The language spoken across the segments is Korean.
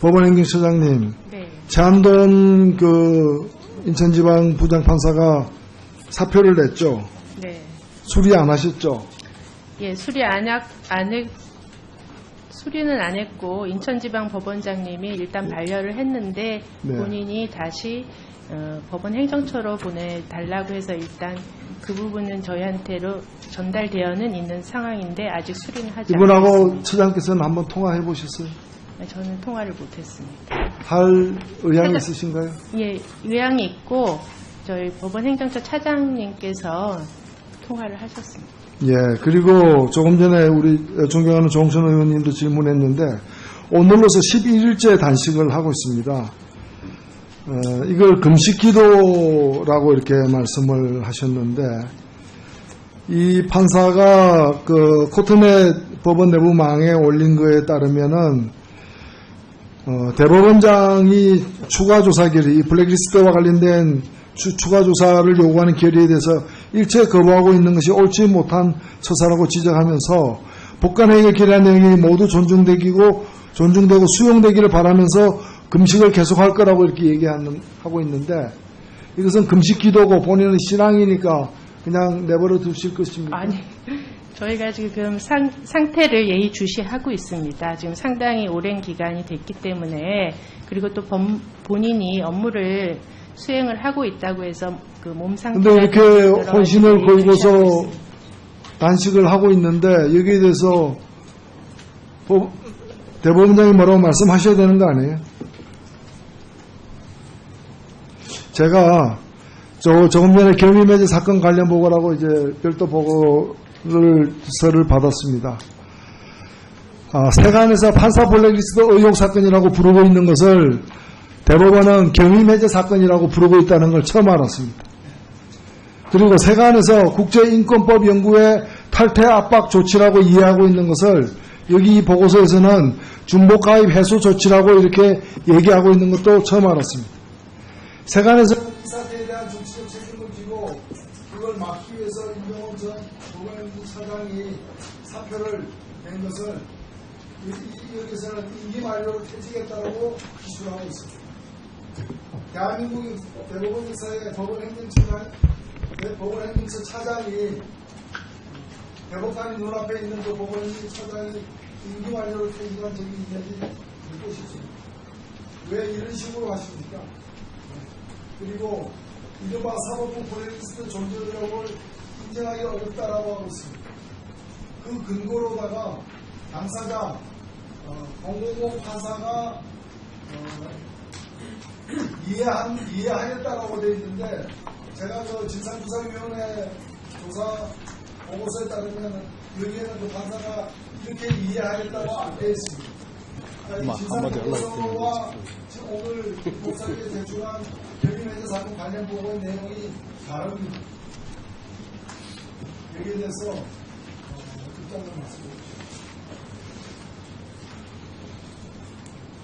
법원행정처장님, 네. 제한돈 그 인천지방 부장판사가 사표를 냈죠. 네. 수리 안 하셨죠. 예, 수리 안, 하, 안 했, 수리는 안 했고 인천지방 법원장님이 일단 반려를 했는데 네. 본인이 다시 어, 법원 행정처로 보내달라고 해서 일단 그 부분은 저희한테로 전달되어는 있는 상황인데 아직 수리는 하지 이분하고 않았습니다. 처장께서는 한번 통화해 보셨어요? 저는 통화를 못했습니다. 할 의향이 있으신가요? 예, 의향이 있고 저희 법원 행정처 차장님께서 통화를 하셨습니다. 예, 그리고 조금 전에 우리 존경하는 정선 의원님도 질문했는데 오늘로서 11일째 단식을 하고 있습니다. 어, 이걸 금식기도라고 이렇게 말씀을 하셨는데 이 판사가 그 코트넷 법원 내부망에 올린 거에 따르면은 어, 대법원장이 추가 조사 결의, 이 블랙리스트와 관련된 추, 추가 조사를 요구하는 결의에 대해서 일체 거부하고 있는 것이 옳지 못한 처사라고 지적하면서 법관회의가 결의한 내용이 모두 존중되기고 존중되고 수용되기를 바라면서 금식을 계속할 거라고 이렇게 얘기하는 하고 있는데 이것은 금식 기도고 본인은 신앙이니까 그냥 내버려 두실 것입니다. 아니, 저희가 지금 상, 상태를 예의주시하고 있습니다. 지금 상당히 오랜 기간이 됐기 때문에 그리고 또 범- 본인이 업무를 수행을 하고 있다고 해서 그 몸 상태 근데 이렇게 혼신을 걸고서 단식을 하고 있는데 여기에 대해서 법- 대법원장이 뭐라고 말씀하셔야 되는 거 아니에요? 제가 저 조금 전에 경위매제 사건 관련 보고라고 이제 별도 보고 를 서를 받았습니다. 아, 세간에서 판사 블랙리스트 의혹 사건이라고 부르고 있는 것을 대법원은 경위매제 사건이라고 부르고 있다는 걸 처음 알았습니다. 그리고 세간에서 국제인권법 연구의 탈퇴 압박 조치라고 이해하고 있는 것을 여기 이 보고서에서는 중복 가입 해소 조치라고 이렇게 얘기하고 있는 것도 처음 알았습니다. 세간에서 낸 것을 여기서는 만료로 퇴직했다고 기술하고 있습니다. 대한민국 대법원 역사의 법원 행정처장, 네, 법원 행정처 차장이 대법관이 눈앞에 있는 그 법원 행정처장이 임기 만료로 퇴직한 적이 있는지 묻고 싶습니다. 왜 이런 식으로 하십니까? 그리고 이른바 사법부 블랙리스트 존재 의혹을 인정하기 어렵다라고 하고 있습니다. 그 근거로다가 당사자 어, 공공공 판사가 어, 이해한, 이해하였다라고 되어 있는데, 제가 그 진상조사위원회 조사 보고서에 따르면, 여기에는 그 판사가 이렇게 이해하였다고 안 되어 있습니다. 그러니까 이 진상조사와 지금 오늘 목사님에 제출한 경위매제 사건 관련 보고의 내용이 다릅니다. 여기에 대해서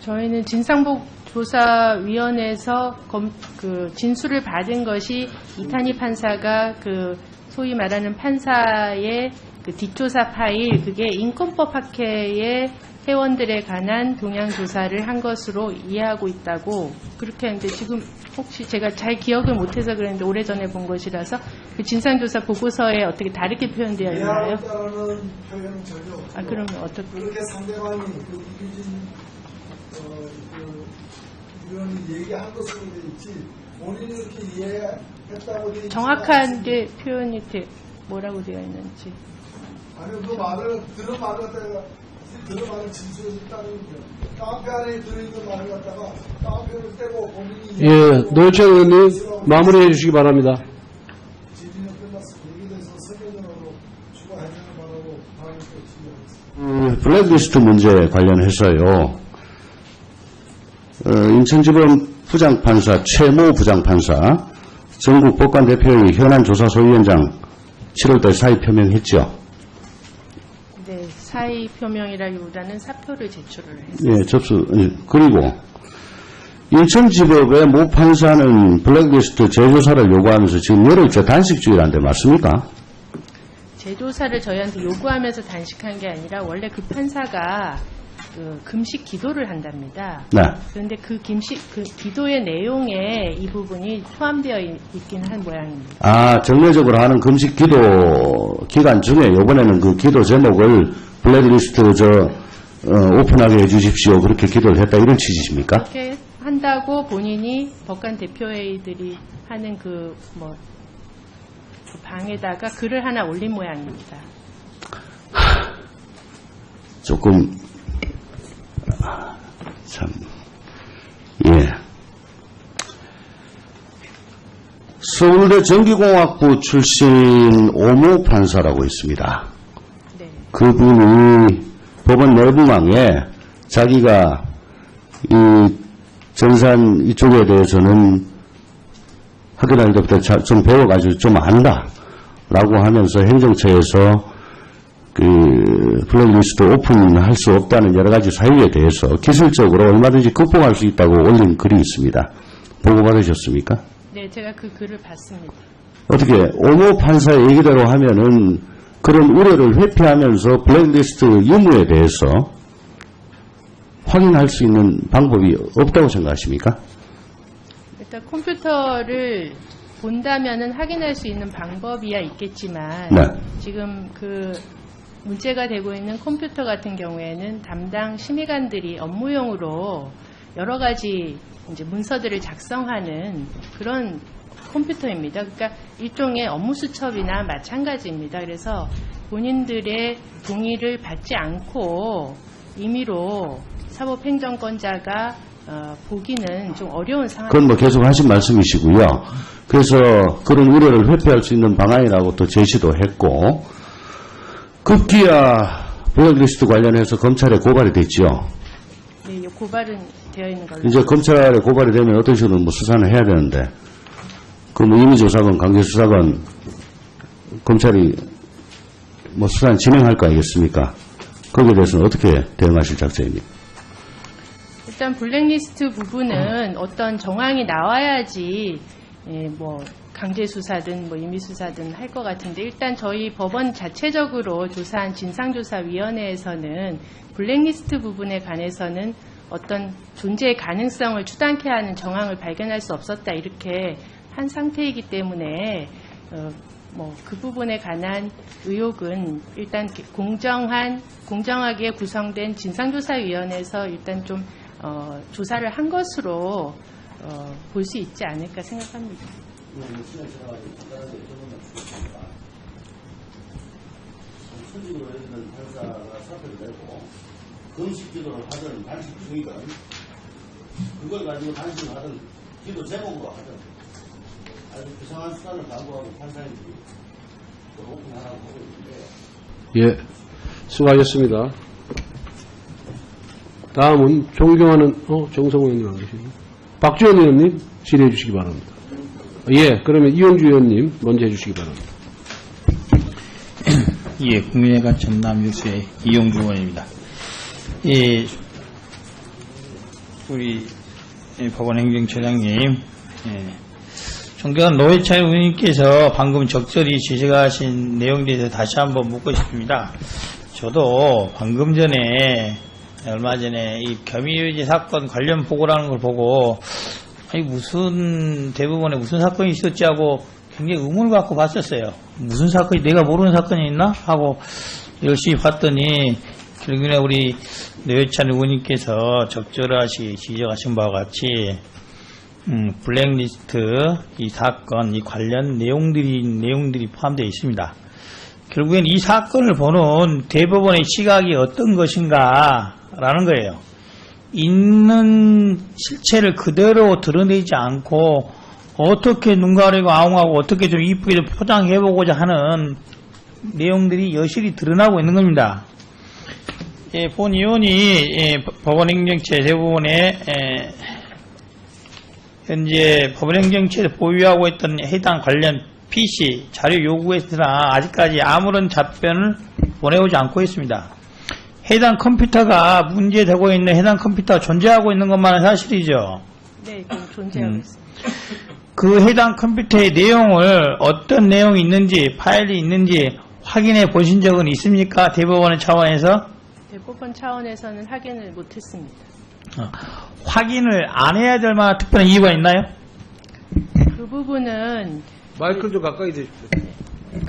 저희는 진상복 조사위원회에서 검, 그 진술을 받은 것이 이탄희 판사가 그 소위 말하는 판사의 그 뒷조사 파일 그게 인권법 학회의 회원들에 관한 동향 조사를 한 것으로 이해하고 있다고 그렇게 하는데 지금 혹시 제가 잘 기억을 못해서 그랬는데 오래전에 본 것이라서 그 진상조사 보고서에 어떻게 다르게 표현되어 있나요? 표현은 전혀 없고요. 아 그러면 어떻게? 그렇게 상대방이 그 이규진 어, 그 의원이 얘기한 것으로 돼 있지 본인이 이렇게 이해했다고 돼 있지 정확한데 표현이 돼- 뭐라고 되어 있는지. 아니 그 말을 들은 말을 갖다가 말을 진술했다는 거죠. 카페 안에 들어있는 말을 갖다가 카페를 떼고 본인이 예, 노회찬 의원님 마무리해 주시기 바랍니다. 질의는 끝났습니다. 여기에 대해서 설명으로 추가 해명을 바라고 질의하겠습니다. 음, 블랙리스트 문제 관련해서요. 어, 인천지법 부장판사 최모 부장판사 전국 법관 대표회의 현안 조사 소위원장 7월달 사의 표명했죠. 표명이라기보다는 사표를 제출을 했어요. 예, 접수. 예, 그리고 인천지법의 모 판사는 블랙리스트 재조사를 요구하면서 지금 열흘째 단식 중이라는데 맞습니까? 제조사를 저희한테 요구하면서 단식한 게 아니라 원래 그 판사가 그 금식 기도를 한답니다. 네. 그런데 그 김식 그 기도의 내용에 이 부분이 포함되어 있- 있긴 한 모양입니다. 아, 정례적으로 하는 금식 기도 기간 중에 이번에는 그 기도 제목을 블랙리스트 저 어, 오픈하게 해주십시오. 그렇게 기도를 했다 이런 취지십니까? 그렇게 한다고 본인이 법관 대표회의들이 하는 그 뭐 방에다가 글을 하나 올린 모양입니다. 조금 아, 참 예. 서울대 전기공학부 출신 오모 판사라고 있습니다. 네. 그분이 법원 내부망에 자기가 이 전산 이쪽에 대해서는 학교 다닐 때부터 자- 좀 배워가지고 좀 안다. 라고 하면서 행정처에서 그 블랙리스트 오픈할 수 없다는 여러 가지 사유에 대해서 기술적으로 얼마든지 극복할 수 있다고 올린 글이 있습니다. 보고 받으셨습니까? 네, 제가 그 글을 봤습니다. 어떻게 오모 판사의 얘기대로 하면은 그런 우려를 회피하면서 블랙리스트 유무에 대해서 확인할 수 있는 방법이 없다고 생각하십니까? 일단 컴퓨터를 본다면은 확인할 수 있는 방법이야 있겠지만 네. 지금 그 문제가 되고 있는 컴퓨터 같은 경우에는 담당 심의관들이 업무용으로 여러 가지 이제 문서들을 작성하는 그런 컴퓨터입니다. 그러니까 일종의 업무 수첩이나 마찬가지입니다. 그래서 본인들의 동의를 받지 않고 임의로 사법행정권자가 어, 보기는 좀 어려운 상황. 그건 뭐 계속 하신 말씀이시고요. 그래서 그런 우려를 회피할 수 있는 방안이라고 또 제시도 했고 급기야 블랙리스트 관련해서 검찰에 고발이 됐죠. 네, 이 고발은 되어 있는 걸로. 이제 검찰에 고발이 되면 어떤 식으로 뭐 수사는 해야 되는데 그뭐 임의조사건 강제수사건 검찰이 뭐 수사는 진행할 거 아니겠습니까? 거기에 대해서는 어떻게 대응하실 작전입니까? 일단 블랙리스트 부분은 어떤 정황이 나와야지 예, 뭐 강제 수사든 뭐 임의 수사든 할 것 같은데 일단 저희 법원 자체적으로 조사한 진상조사위원회에서는 블랙리스트 부분에 관해서는 어떤 존재의 가능성을 추단케 하는 정황을 발견할 수 없었다 이렇게 한 상태이기 때문에 어, 뭐그 부분에 관한 의혹은 일단 공정한 공정하게 구성된 진상조사위원회에서 일단 좀 어, 조사를 한 것으로 어, 볼 수 있지 않을까 생각합니다. 선직으로 있는 판사가 사표를 내고 금식 기도를 하든 단식 중이든 그걸 가지고 단식을 하든 기도 제목으로 하든 아주 이상한 수단을 강구하고 판사님들이 오픈하라고 하고 있는데 예. 수고하셨습니다. 다음은 존경하는, 어, 정성호 의원님 안 계시네. 박주현 의원님 질의해 주시기 바랍니다. 예, 그러면 이용주 의원님 먼저 해주시기 바랍니다. 예, 국민의관 전남뉴스의 이용주 의원입니다. 예, 우리 예, 법원 행정처장님, 예, 존경한 노회찬 의원님께서 방금 적절히 지적하신 내용에 대해서 다시 한번 묻고 싶습니다. 저도 방금 전에 얼마 전에 이 겸위유지 사건 관련 보고라는 걸 보고 아니 무슨 대부분에 무슨 사건이 있었지 하고 굉장히 의문을 갖고 봤었어요. 무슨 사건이 내가 모르는 사건이 있나 하고 열심히 봤더니 결국에 우리 노회찬 의원님께서 적절하시 지적하신 바와 같이 음, 블랙리스트 이 사건 이 관련 내용들이 내용들이 포함되어 있습니다. 결국엔 이 사건을 보는 대법원의 시각이 어떤 것인가라는 거예요. 있는 실체를 그대로 드러내지 않고 어떻게 눈 가리고 아웅하고 어떻게 좀 이쁘게 좀 포장해보고자 하는 내용들이 여실히 드러나고 있는 겁니다. 예, 본 의원이 예, 법원 행정처 대부분에 예, 현재 법원행정처에서 보유하고 있던 해당 관련 PC 자료 요구했으나 아직까지 아무런 답변을 보내오지 않고 있습니다. 해당 컴퓨터가 문제되고 있는 해당 컴퓨터가 존재하고 있는 것만은 사실이죠. 네, 좀 존재하고 음. 있습니다. 그 해당 컴퓨터의 내용을 어떤 내용이 있는지 파일이 있는지 확인해 보신 적은 있습니까? 대법원의 차원에서 대법원 차원에서는 확인을 못했습니다. 어, 확인을 안 해야 될 만한 특별한 이유가 있나요? 그 부분은 마이크를 좀 가까이 대십시오.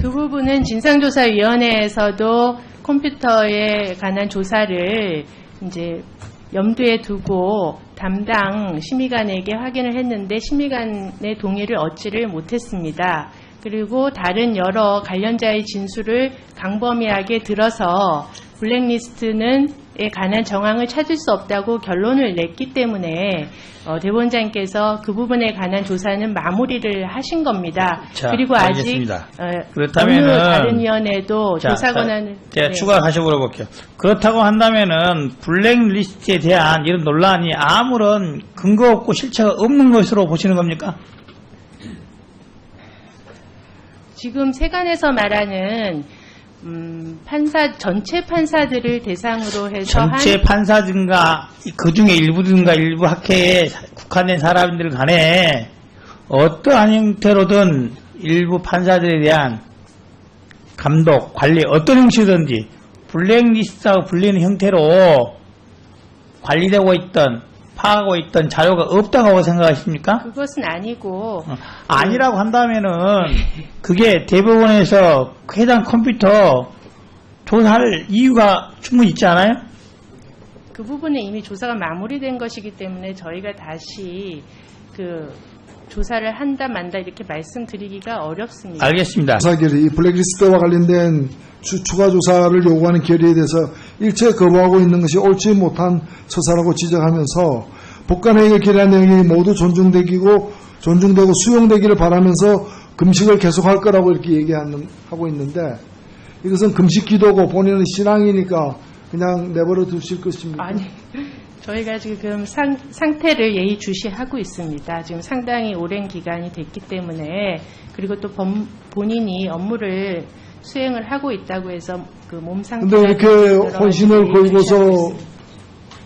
그 부분은 진상조사위원회에서도 컴퓨터에 관한 조사를 이제 염두에 두고 담당 심의관에게 확인을 했는데 심의관의 동의를 얻지를 못했습니다. 그리고 다른 여러 관련자의 진술을 강범위하게 들어서 블랙리스트는 에 관한 정황을 찾을 수 없다고 결론을 냈기 때문에 어, 대법원장께서 그 부분에 관한 조사는 마무리를 하신 겁니다. 자, 그리고 아직 알겠습니다. 어, 그렇다면은- 어느 다른 위원회도 자, 조사 자, 권한을 제가 네. 추가 다시 물어볼게요. 그렇다고 한다면은 블랙리스트에 대한 이런 논란이 아무런 근거 없고 실체가 없는 것으로 보시는 겁니까? 지금 세간에서 말하는 음, 판사 전체 판사들을 대상으로 해서 전체 한 판사든가 그 중에 일부든가 일부 학회에 국한된 사람들 간에 어떠한 형태로든 일부 판사들에 대한 감독, 관리 어떤 형식이든지 블랙리스트라고 불리는 형태로 관리되고 있던 파악하고 있던 자료가 없다고 생각하십니까? 그것은 아니고 어, 아니라고 한다면은 그게 대법원에서 해당 컴퓨터 조사할 이유가 충분히 있지 않아요? 그 부분은 이미 조사가 마무리된 것이기 때문에 저희가 다시 그 조사를 한다 만다 이렇게 말씀드리기가 어렵습니다. 알겠습니다. 조사 결의, 이 블랙리스트와 관련된 추, 추가 조사를 요구하는 결의에 대해서 일체 거부하고 있는 것이 옳지 못한 처사라고 지적하면서 법관회의가 결의한 내용이 모두 존중되기고 존중되고 수용되기를 바라면서 금식을 계속할 거라고 이렇게 얘기하고 있는데 이것은 금식 기도고 본인은 신앙이니까 그냥 내버려 두실 것입니다. 아니, 저희가 지금 상, 상태를 예의주시하고 있습니다. 지금 상당히 오랜 기간이 됐기 때문에 그리고 또 범- 본인이 업무를 수행을 하고 있다고 해서 그 몸 상태 근데 이렇게 혼신을 걸고서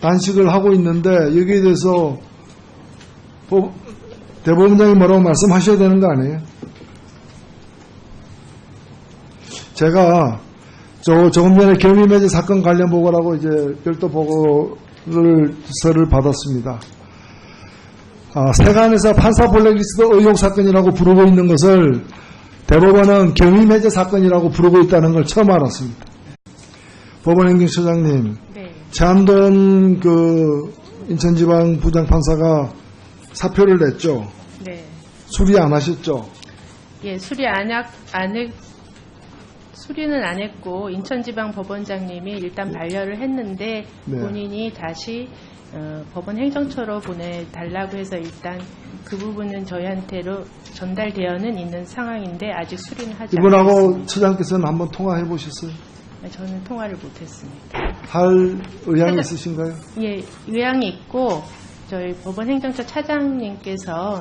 단식을 하고 있는데 여기에 대해서 법- 대법원장이 뭐라고 말씀하셔야 되는 거 아니에요? 제가 저 조금 전에 경위매제 사건 관련 보고라고 이제 별도 보고를 서를 받았습니다. 아, 세간에서 판사 블랙리스트 의혹 사건이라고 부르고 있는 것을 대법원은 경위매제 사건이라고 부르고 있다는 걸 처음 알았습니다. 법원행정처장님, 네, 최한돈 그 인천지방 부장판사가 사표를 냈죠. 네. 수리 안 하셨죠. 예, 수리 안, 하, 안 했, 수리는 안 했고 인천지방 법원장님이 일단 반려를 했는데 네. 본인이 다시 어, 법원 행정처로 보내달라고 해서 일단 그 부분은 저희한테로 전달되어는 있는 상황인데 아직 수리는 하지 이분하고 않았습니다. 처장께서는 한번 통화해 보셨어요? 저는 통화를 못했습니다. 할 의향이 차장- 있으신가요? 예, 의향이 있고 저희 법원 행정처 차장님께서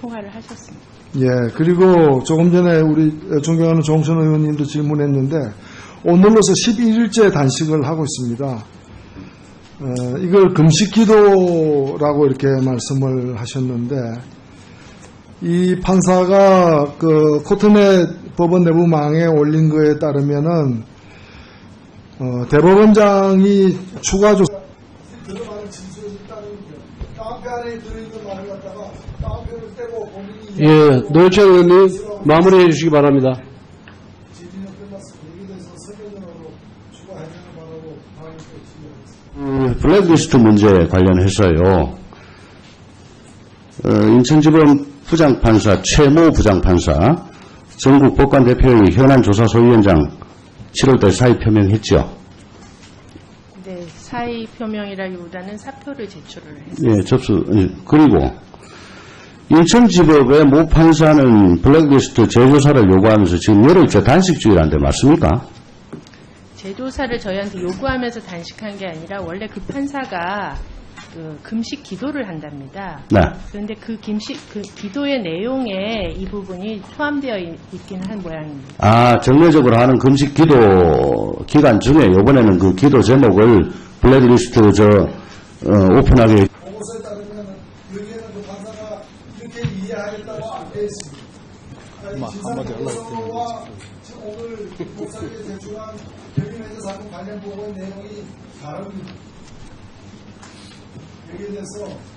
통화를 하셨습니다. 예, 그리고 조금 전에 우리 존경하는 정선 의원님도 질문했는데 오늘로서 11일째 단식을 하고 있습니다. 어, 이걸 금식기도라고 이렇게 말씀을 하셨는데 이 판사가 그 코트넷 법원 내부 망에 올린 거에 따르면은 어, 대법원장이 추가 조사 예, 노회찬 의원님 마무리해 주시기 바랍니다. 음, 블랙리스트 문제 관련해서요. 어, 인천지법 부장판사 최모 부장판사 전국 법관 대표회의 현안 조사 소위원장 7월달 사의 표명했죠. 네, 사의 표명이라기보다는 사표를 제출을 했습니다. 예, 접수. 예, 그리고 인천지법의 모 판사는 블랙리스트 재조사를 요구하면서 지금 열흘째 단식 중이라는데 맞습니까? 제조사를 저희한테 요구하면서 단식한 게 아니라 원래 그 판사가 그 금식 기도를 한답니다. 네. 그런데 그 김식 그 기도의 내용에 이 부분이 포함되어 있- 있긴 한 모양입니다. 아, 정례적으로 하는 금식 기도 기간 중에 이번에는 그 기도 제목을 블랙리스트 저 어, 오픈하게 보고서에 따르면 여기에는 그 판사가 이렇게 이해하겠다고 안 되어 있습니다. 한마디 하려고 오늘 목사님이 제출한 개인회계 사건 관련 보고의 내용이 다릅니다. 여기에 대해서 어.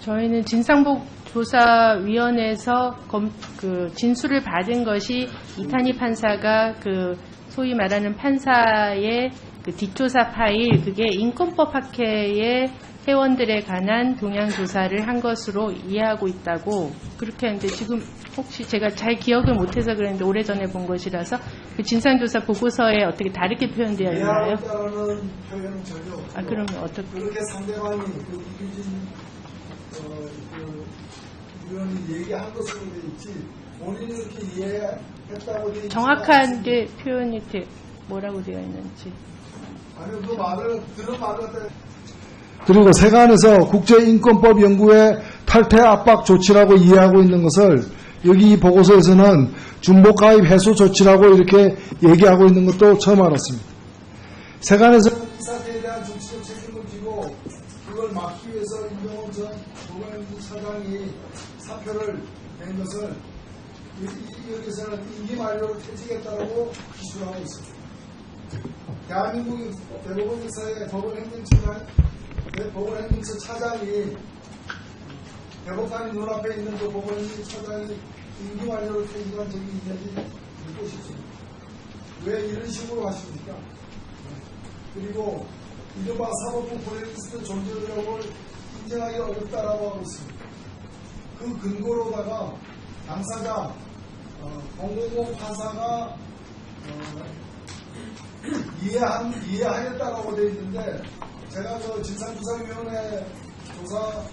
저희는 진상복 조사위원회에서 검, 그 진술을 받은 것이 이탄희 판사가 그 소위 말하는 판사의 그 뒷조사 파일 그게 인권법 학회의 회원들에 관한 동향 조사를 한 것으로 이해하고 있다고 그렇게 하는데 지금 혹시 제가 잘 기억을 못해서 그랬는데 오래전에 본 것이라서 그 진상조사 보고서에 어떻게 다르게 표현되어 있나요? 이해하겠다라는 표현은 전혀 없고요. 아 그러면 어떻게? 그렇게 상대방이 그 이규진 어, 그 의원이 얘기한 것으로 돼 있지 본인이 이렇게 이해했다고 돼 있지 정확한 게 표현이 돼, 뭐라고 되어 있는지. 아니 그 말을 들은 말을 그리고 세관에서 국제인권법 연구의 탈퇴 압박 조치라고 이해하고 있는 것을 여기 이 보고서에서는 중복가입 해소 조치라고 이렇게 얘기하고 있는 것도 처음 알았습니다. 세관에서 이 사태에 대한 정치적 책임을 지고 그걸 막기 위해서 임종원 전 보건연구 차장이 사표를 낸 것을 여기서는 임기 만료로 퇴직했다고 기술하고 있습니다. 대한민국 대법원 역사의 법원 행정처장, 법원 행정처 차장이 대법관이 눈앞에 있는 그 법원 행정처장이 임기 만료로 퇴직한 적이 있는지 묻고 싶습니다. 왜 이런 식으로 하십니까? 그리고 이른바 사법부 블랙리스트 존재 의혹을 인정하기 어렵다라고 하고 있습니다. 그 근거로다가 당사자 어, 공공공 판사가 어, 이해한, 이해하였다라고 되어 있는데, 제가 그 진상조사위원회 조사